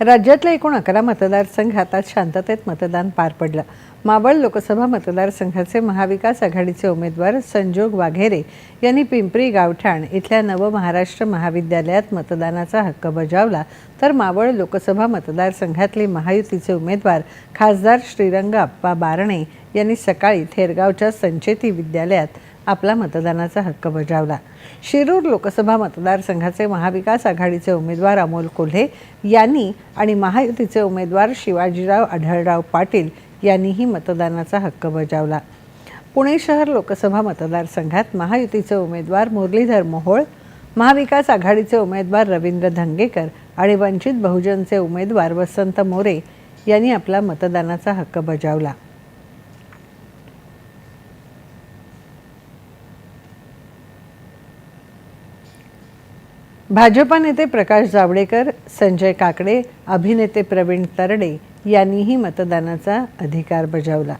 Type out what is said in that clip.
राज्यातल्या एकूण अकरा मतदारसंघात आज शांततेत मतदान पार पडलं. मावळ लोकसभा मतदारसंघाचे महाविकास आघाडीचे उमेदवार संजोग वाघेरे यांनी पिंपरी गावठाण इथल्या नवमहाराष्ट्र महाविद्यालयात मतदानाचा हक्क बजावला. तर मावळ लोकसभा मतदारसंघातले महायुतीचे उमेदवार खासदार श्रीरंग अप्पा बारणे यांनी सकाळी थेरगावच्या संचेती विद्यालयात आपला मतदानाचा हक्क बजावला. शिरूर लोकसभा मतदारसंघाचे महाविकास आघाडीचे उमेदवार अमोल कोल्हे यांनी आणि महायुतीचे उमेदवार शिवाजीराव आढळराव पाटील यांनीही मतदानाचा हक्क बजावला. पुणे शहर लोकसभा मतदारसंघात महायुतीचे उमेदवार मुरलीधर मोहोळ महाविकास आघाडीचे उमेदवार रवींद्र धंगेकर आणि वंचित बहुजनचे उमेदवार वसंत मोरे यांनी आपला मतदानाचा हक्क बजावला. भाजपा नेते प्रकाश जावडेकर संजय काकडे अभिनेते प्रवीण तरडे यांनीही मतदानाचा अधिकार बजावला.